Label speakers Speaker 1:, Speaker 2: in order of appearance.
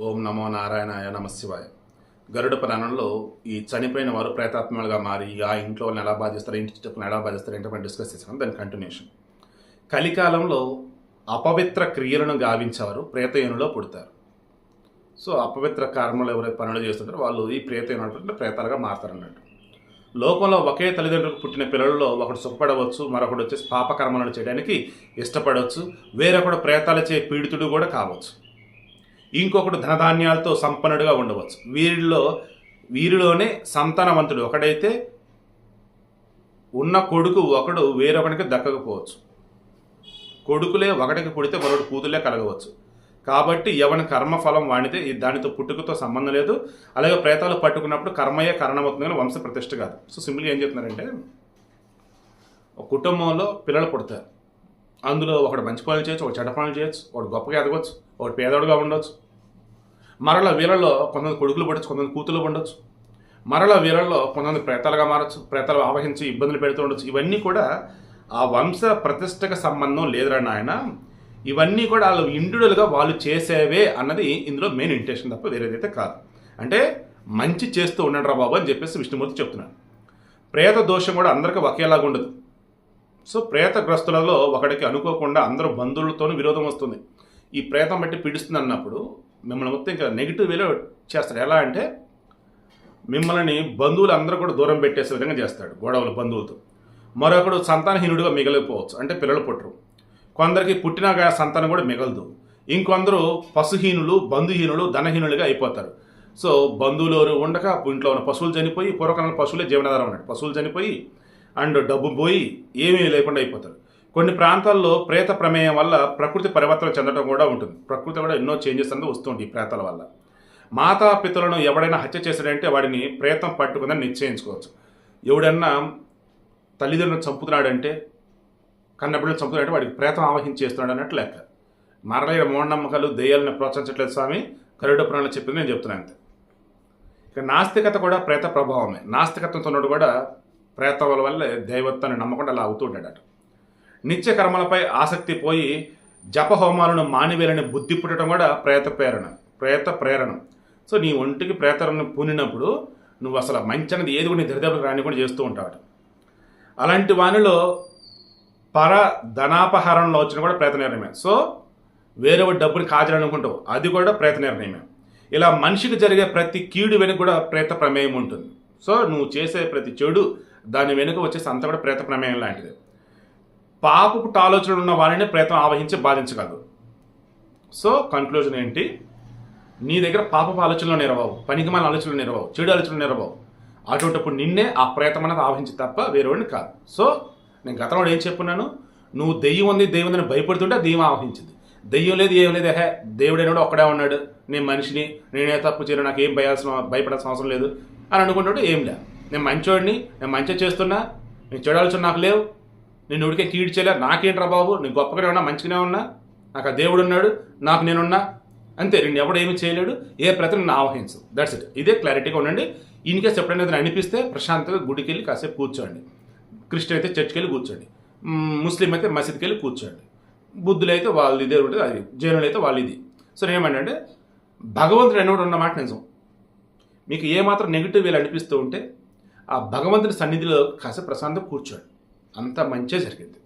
Speaker 1: ఓం నమో నారాయణాయ నమ శివాయ గరుడ పురాణంలో ఈ చనిపోయిన వారు ప్రేతాత్మలుగా మారి ఆ ఇంట్లో వాళ్ళని ఎలా బాధిస్తారు ఇంటి చుట్టూ ఎలా బాధిస్తారు ఏంటో మనం డిస్కస్ చేసాం దాని కంటిన్యూషన్ కలికాలంలో అపవిత్ర క్రియలను గావించేవారు ప్రేతయునులో పుడతారు. సో అపవిత్ర కర్మలు ఎవరైతే పనులు చేస్తుంటారో వాళ్ళు ఈ ప్రేతయునులు ప్రేతాలుగా మారుతారు అన్నట్టు లోకంలో ఒకే తల్లిదండ్రులకు పుట్టిన పిల్లల్లో ఒకడు సుఖపడవచ్చు మరొకడు వచ్చేసి పాపకర్మలను చేయడానికి ఇష్టపడవచ్చు వేరొకడు ప్రేతాలచే పీడితుడు కూడా కావచ్చు. ఇంకొకడు ధనధాన్యాలతో సంపన్నుడుగా ఉండవచ్చు. వీరిలో వీరిలోనే సంతానవంతుడు ఒకడైతే ఉన్న కొడుకు ఒకడు వేరొకడికి దక్కకపోవచ్చు. కొడుకులే ఒకటికి పుడితే మరొకటి కూతులే కలగవచ్చు. కాబట్టి ఎవని కర్మఫలం వాడితే దానితో పుట్టుకతో సంబంధం లేదు. అలాగే ప్రేతాలు పట్టుకున్నప్పుడు కర్మయే కారణమవుతుంది కానీ వంశ ప్రతిష్ట కాదు. సో సింపుల్గా ఏం చెప్తున్నారంటే ఒక కుటుంబంలో పిల్లలు పుడతారు. అందులో ఒకడు మంచి పనులు చేయొచ్చు ఒకటి చెడ్డ పనులు చేయొచ్చు ఒకటి గొప్పగా ఎదగవచ్చు ఒకటి పేదోడుగా ఉండొచ్చు. మరలా వీళ్ళలో కొంతమంది కొడుకులు పడచ్చు కొంతమంది కూతులు పండొచ్చు. మరలా వీళ్ళలో కొంతమంది ప్రేతాలుగా మారచ్చు ప్రేతాలు ఆవహించి ఇబ్బందులు పెడుతూ ఉండొచ్చు. ఇవన్నీ కూడా ఆ వంశ ప్రతిష్టకు సంబంధం లేదురా నాయన. ఇవన్నీ కూడా వాళ్ళు ఇండివిజువల్గా వాళ్ళు చేసేవే అన్నది ఇందులో మెయిన్ ఇంటెన్షన్ తప్ప వేరేదైతే కాదు. అంటే మంచి చేస్తూ ఉండండి బాబు అని చెప్పేసి విష్ణుమూర్తి చెప్తున్నాడు. ప్రేత దోషం కూడా అందరికీ ఒకేలాగా ఉండదు. సో ప్రేతగ్రస్తులలో ఒకడికి అనుకోకుండా అందరూ బంధువులతోనూ విరోధం వస్తుంది. ఈ ప్రేతం బట్టి పీడిస్తుంది అన్నప్పుడు మిమ్మల్ని మొత్తం ఇంకా నెగిటివ్ వేలో చేస్తాడు. ఎలా అంటే మిమ్మల్ని బంధువులు అందరూ కూడా దూరం పెట్టేసే విధంగా చేస్తాడు గొడవలు బంధువులతో. మరొకడు సంతానహీనుడిగా మిగలిపోవచ్చు. అంటే పిల్లలు పుట్టరు. కొందరికి పుట్టినాక సంతానం కూడా మిగలదు. ఇంకొందరు పశుహీనులు బంధుహీనులు ధనహీనులుగా అయిపోతారు. సో బంధువులు ఎవరు ఉండక ఇంట్లో ఉన్న పశువులు చనిపోయి పూర్వకాలంలో పశువులే జీవనాధారం ఉన్నాడు పశువులు చనిపోయి అండ్ డబ్బు పోయి ఏమీ లేకుండా అయిపోతారు. కొన్ని ప్రాంతాల్లో ప్రేత ప్రమేయం వల్ల ప్రకృతి పరివర్తన చెందడం కూడా ఉంటుంది. ప్రకృతి కూడా ఎన్నో చేంజెస్ అనేది వస్తుంది ఈ ప్రేతాల వల్ల. మాతాపితలను ఎవడైనా హత్య చేశాడంటే వాడిని ప్రేతం పట్టుకుందని నిశ్చయించుకోవచ్చు. ఎవడన్నా తల్లిదండ్రులను చంపుతున్నాడంటే కన్నబిడ్డలు చంపుతున్నాడంటే వాడికి ప్రేతం ఆవహించేస్తున్నాడు అన్నట్టు లెక్క. మరలైన మూఢనమ్మకాలు దెయ్యాలను ప్రోత్సహించట్లేదు స్వామి. కరుడ పురాణంలో చెప్పింది నేను చెప్తున్నాను అంతే. ఇక నాస్తికత కూడా ప్రేత ప్రభావమే. నాస్తికత్వంతో కూడా ప్రేతముల వల్ల దైవత్వాన్ని నమ్మకుండా అలా అవుతూ ఉండేటట్టు నిత్య కర్మలపై ఆసక్తి పోయి జపహోమాలను మానివేలని బుద్ధి పుట్టడం కూడా ప్రేత ప్రేరణ ప్రేత ప్రేరణ. సో నీ ఒంటికి ప్రేతలను పూనినప్పుడు నువ్వు అసలు మంచి అనేది ఏది కూడా నీ దరిదాపులకు రాని కూడా చేస్తూ ఉంటాడు అలాంటి వానిలో పర ధనాపహరణలో వచ్చిన కూడా ప్రేత నిర్ణయమే. సో వేరే డబ్బుని కాజాలనుకుంటావు అది కూడా ప్రేత నిర్ణయమే. ఇలా మనిషికి జరిగే ప్రతి కీడు వెనుక కూడా ప్రేత ప్రమేయం ఉంటుంది. సో నువ్వు చేసే ప్రతి చెడు దాని వెనుక వచ్చేసి అంతా కూడా ప్రేత ప్రమేయం లాంటిది. పాపపు ఆలోచనలు ఉన్న వారిని ప్రయత్నం ఆవహించి బాధించగలదు. సో కన్క్లూజన్ ఏంటి? నీ దగ్గర పాపపు ఆలోచనలు నిరవవు పనికిమాల ఆలోచనలు నిరవవు చెడు ఆలోచనలు నిరవవు అటువంటిప్పుడు నిన్నే ఆ ప్రయత్నం అనేది ఆవహించి తప్ప వేరేవాడిని కాదు. సో నేను గతంలో ఏం చెప్పున్నాను నువ్వు దెయ్యం ఉంది దెయ్యం ఉందని భయపడుతుంటే దెయ్యం ఆవహించింది. దెయ్యం లేదు ఏం లేదు హే దేవుడైనడు ఒక్కడే ఉన్నాడు. నేను మనిషిని నేనే తప్పు చేయను నాకు ఏం భయాల్సిన భయపడాల్సిన అవసరం లేదు అని అనుకుంటుంటే ఏం లే. నేను మంచోడిని నేను మంచిగా చేస్తున్నా నేను చెడాల్సిన ఆలోచన నాకు లేవు. నేను ఉడికే కీడు నాకేంట్రా బాబు? నేను గొప్పగానే ఉన్నా మంచిగానే ఉన్నా? నాకు ఆ దేవుడు ఉన్నాడు నాకు నేనున్నా? అంతే నేను ఎవడు ఏమి చేయలేడు ఏ ప్రతి నా ఆవహించు. దట్స్ ఇట్ ఇదే క్లారిటీగా ఉండండి. ఇన్కేస్ ఎప్పుడైనా అనిపిస్తే ప్రశాంతంగా గుడికి వెళ్ళి కాసేపు కూర్చోండి. క్రిస్టియన్ అయితే చర్చ్కి వెళ్ళి కూర్చోండి. ముస్లిం అయితే మసీద్కి వెళ్ళి కూర్చోండి. బుద్ధులు అయితే వాళ్ళు ఇదే ఉంటుంది అది జైనులు అయితే వాళ్ళు ఇది. సో నేనేమంటే భగవంతుడు ఎన్నోడు ఉన్నమాట నిజం. మీకు ఏమాత్రం నెగిటివ్ వీళ్ళు అనిపిస్తూ ఉంటే ఆ భగవంతుడి సన్నిధిలో కాసేపు ప్రశాంతంగా కూర్చోండి. అంత మంచి జరిగింది.